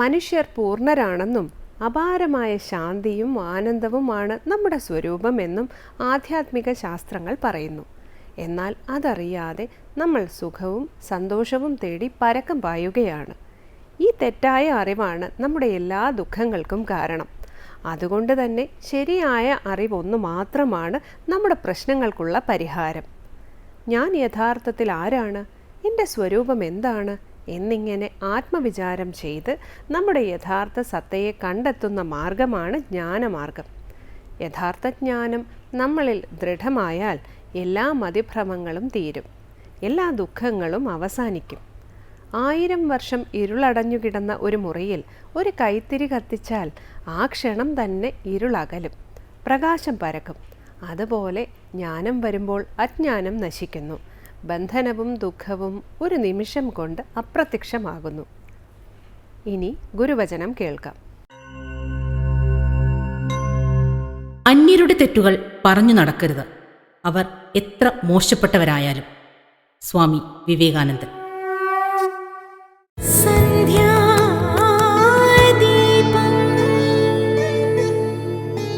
മനുഷ്യർ പൂർണരാണെന്നും അപാരമായ ശാന്തിയും ആനന്ദവുമാണ് നമ്മുടെ സ്വരൂപമെന്നും ആധ്യാത്മിക ശാസ്ത്രങ്ങൾ പറയുന്നു. എന്നാൽ അതറിയാതെ നമ്മൾ സുഖവും സന്തോഷവും തേടി പരക്കം പായുകയാണ്. ഈ തെറ്റായ അറിവാണ് നമ്മുടെ എല്ലാ ദുഃഖങ്ങൾക്കും കാരണം. അതുകൊണ്ട് തന്നെ ശരിയായ അറിവൊന്നു മാത്രമാണ് നമ്മുടെ പ്രശ്നങ്ങൾക്കുള്ള പരിഹാരം. ഞാൻ യഥാർത്ഥത്തിൽ ആരാണ്? എന്റെ സ്വരൂപം എന്താണ് എന്നിങ്ങനെ ആത്മവിചാരം ചെയ്ത് നമ്മുടെ യഥാർത്ഥ സത്തയെ കണ്ടെത്തുന്ന മാർഗമാണ് ജ്ഞാനമാർഗം. യഥാർത്ഥ ജ്ഞാനം നമ്മളിൽ ദൃഢമായാൽ എല്ലാ മതിഭ്രമങ്ങളും തീരും. എല്ലാ ദുഃഖങ്ങളും അവസാനിക്കും. ആയിരം വർഷം ഇരുളടഞ്ഞു കിടന്ന ഒരു മുറിയിൽ ഒരു കൈത്തിരി കത്തിച്ചാൽ ആ ക്ഷണം തന്നെ ഇരുളകലും. പ്രകാശം പരക്കും. അതുപോലെ ജ്ഞാനം വരുമ്പോൾ അജ്ഞാനം നശിക്കുന്നു. ബന്ധനവും ദുഃഖവും ഒരു നിമിഷം കൊണ്ട് അപ്രത്യക്ഷമാകുന്നു. ഇനി ഗുരുവചനം കേൾക്കാം. അന്യരുടെ തെറ്റുകൾ പറഞ്ഞു നടക്കരുത്. അവർ എത്ര മോശപ്പെട്ടവരായാലും. സ്വാമി വിവേകാനന്ദൻ.